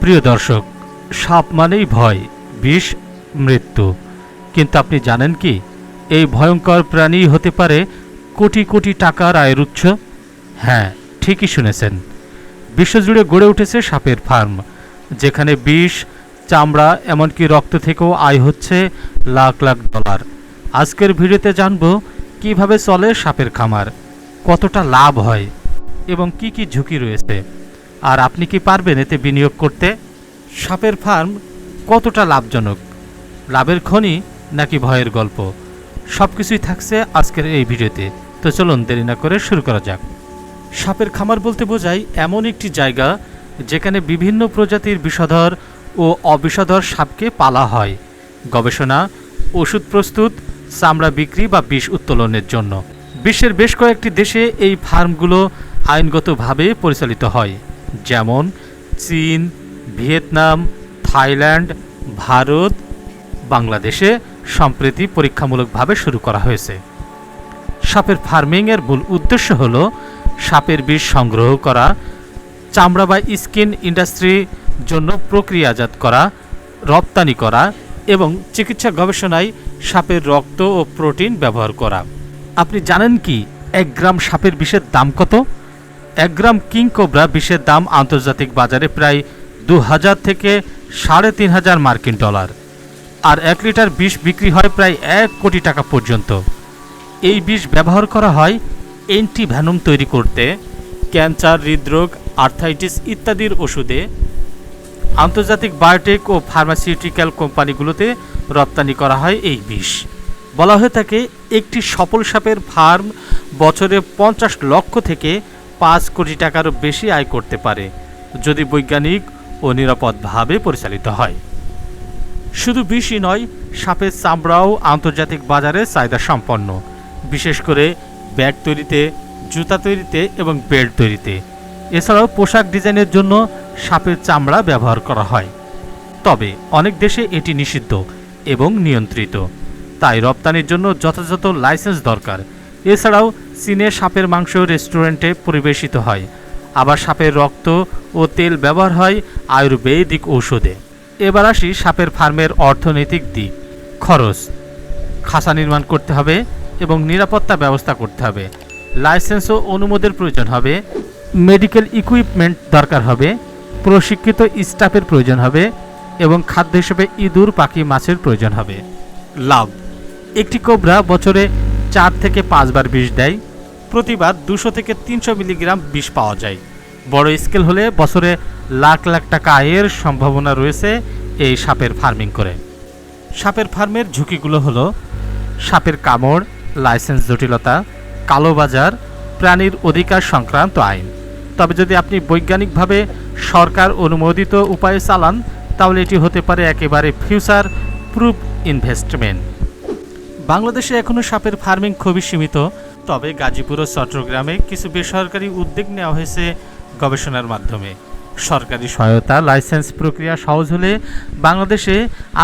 প্রিয় দর্শক, সাপ মানেই ভয়, বিষ, মৃত্যু। কিন্তু আপনি জানেন কি, এই ভয়ঙ্কর প্রাণী হতে পারে কোটি কোটি টাকার আয়ের উৎস? হ্যাঁ ঠিকই শুনেছেন। বিশ্বজুড়ে গড়ে উঠেছে সাপের ফার্ম, যেখানে বিষ, চামড়া, এমনকি রক্ত থেকেও আয় হচ্ছে লাখ লাখ ডলার। আজকের ভিডিওতে জানব, কীভাবে চলে সাপের খামার, কতটা লাভ হয়, এবং কি কি ঝুঁকি রয়েছে। আর আপনি কি পারবেন এতে বিনিয়োগ করতে? সাপের ফার্ম কতটা লাভজনক? লাভের খনি নাকি ভয়ের গল্প? সব কিছুই থাকছে আজকের এই ভিডিওতে। তো চলুন দেরি না করে শুরু করা যাক। সাপের খামার বলতে বোঝায় এমন একটি জায়গা যেখানে বিভিন্ন প্রজাতির বিষধর ও অবিষধর সাপকে পালা হয়। গবেষণা, ওষুধ প্রস্তুত, চামড়া বিক্রি বা বিষ উত্তোলনের জন্য। বিশ্বের বেশ কয়েকটি দেশে এই ফার্মগুলো আইনগতভাবে পরিচালিত হয়। যেমন চীন, ভিয়েতনাম, থাইল্যান্ড, ভারত, বাংলাদেশে সম্প্রতি পরীক্ষামূলকভাবে শুরু করা হয়েছে। সাপের ফার্মিংয়ের মূল উদ্দেশ্য হল সাপের বিষ সংগ্রহ করা, চামড়া বা স্কিন ইন্ডাস্ট্রির জন্য প্রক্রিয়াজাত করা, রপ্তানি করা এবং চিকিৎসা গবেষণায় সাপের রক্ত ও প্রোটিন ব্যবহার করা। আপনি জানেন কি এক গ্রাম সাপের বিষের দাম কত? এক গ্রাম কিং কোবরা বিষের দাম আন্তর্জাতিক বাজারে প্রায় দু হাজার থেকে সাড়ে তিন হাজার মার্কিন ডলার। আর এক লিটার বিষ বিক্রি হয় প্রায় এক কোটি টাকা পর্যন্ত। এই বিষ ব্যবহার করা হয় অ্যান্টিভ্যানম তৈরি করতে, ক্যান্সার, হৃদরোগ, আর্থাইটিস ইত্যাদির ওষুধে। আন্তর্জাতিক বায়োটেক ও ফার্মাসিউটিক্যাল কোম্পানিগুলোতে রপ্তানি করা হয় এই বিষ। বলা হয়ে থাকে, একটি সফল সাপের ফার্ম বছরে পঞ্চাশ লক্ষ থেকে পাঁচ কোটি টাকারও বেশি আয় করতে পারে, যদি বৈজ্ঞানিক ও নিরাপদভাবে পরিচালিত হয়। শুধু বিষই নয় সাপের চামড়াও আন্তর্জাতিক বাজারে চাহিদা সম্পন্ন। বিশেষ করে ব্যাগ তৈরিতে, জুতা তৈরিতে এবং বেল্ট তৈরিতে। এছাড়াও পোশাক ডিজাইনের জন্য সাপের চামড়া ব্যবহার করা হয়। তবে অনেক দেশে এটি নিষিদ্ধ এবং নিয়ন্ত্রিত। তাই রপ্তানির জন্য যথাযথ লাইসেন্স দরকার। এছাড়াও চীনে সাপের মাংস রেস্টুরেন্টে পরিবেশিত হয়। আবার সাপের রক্ত ও তেল ব্যবহার হয় আয়ুর্বেদিক ঔষধে। এবার আসি সাপের ফার্মের অর্থনৈতিক দিক। খরচ। খাঁচা নির্মাণ করতে হবে এবং নিরাপত্তা ব্যবস্থা করতে হবে। লাইসেন্স ও অনুমোদের প্রয়োজন হবে। মেডিকেল ইকুইপমেন্ট দরকার হবে। প্রশিক্ষিত স্টাফের প্রয়োজন হবে এবং খাদ্য হিসেবে ইঁদুর, পাখি, মাছের প্রয়োজন হবে। লাভ। একটি কোবরা বছরে চার থেকে পাঁচবার বিষ দেয়। প্রতিবার দুশো থেকে তিনশো মিলিগ্রাম বিষ পাওয়া যায়। বড় স্কেল হলে বছরে লাখ লাখ টাকা আয়ের সম্ভাবনা রয়েছে এই সাপের ফার্মিং করে। সাপের ফার্মের ঝুঁকিগুলো হলো সাপের কামড়, লাইসেন্স জটিলতা কালোবাজার প্রাণীর অধিকার সংক্রান্ত আইন। তবে যদি আপনি বৈজ্ঞানিকভাবে সরকার অনুমোদিত উপায়ে চালান, তাহলে এটি হতে পারে একেবারে ফিউচার প্রুফ ইনভেস্টমেন্ট। বাংলাদেশে এখনও সাপের ফার্মিং খুবই সীমিত, তবে গাজীপুর ও চট্টগ্রামে কিছু বেসরকারি উদ্যোগ নেওয়া হয়েছে গবেষণার মাধ্যমে। সরকারি সহায়তা, লাইসেন্স প্রক্রিয়া সহজ হলে বাংলাদেশে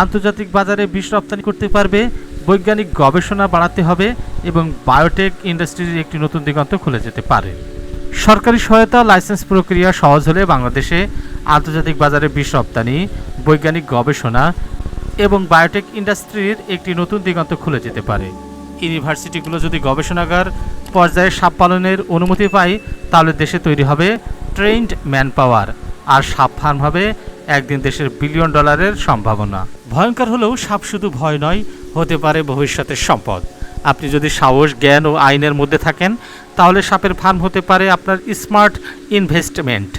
আন্তর্জাতিক বাজারে বিষ রপ্তানি করতে পারবে, বৈজ্ঞানিক গবেষণা বাড়াতে হবে এবং বায়োটেক ইন্ডাস্ট্রির একটি নতুন দিগন্ত খুলে যেতে পারে। সরকারি সহায়তা, লাইসেন্স প্রক্রিয়া সহজ হলে বাংলাদেশে আন্তর্জাতিক বাজারে বিষ রপ্তানি, বৈজ্ঞানিক গবেষণা এবং বায়োটেক ইন্ডাস্ট্রির একটি নতুন দিগন্ত খুলে যেতে পারে। ইউনিভার্সিটিগুলো যদি গবেষণাগার পর্যায়ে সাপ পালনের অনুমতি পায়, তাহলে দেশে তৈরি হবে ট্রেন্ড ম্যান পাওয়ার আর সাপ ফার্ম হবে একদিন দেশের বিলিয়ন ডলারের সম্ভাবনা। ভয়ঙ্কর হলেও সাপ শুধু ভয় নয়, হতে পারে ভবিষ্যতের সম্পদ। আপনি যদি সাহস, জ্ঞান ও আইনের মধ্যে থাকেন, তাহলে সাপের ফার্ম হতে পারে আপনার স্মার্ট ইনভেস্টমেন্ট।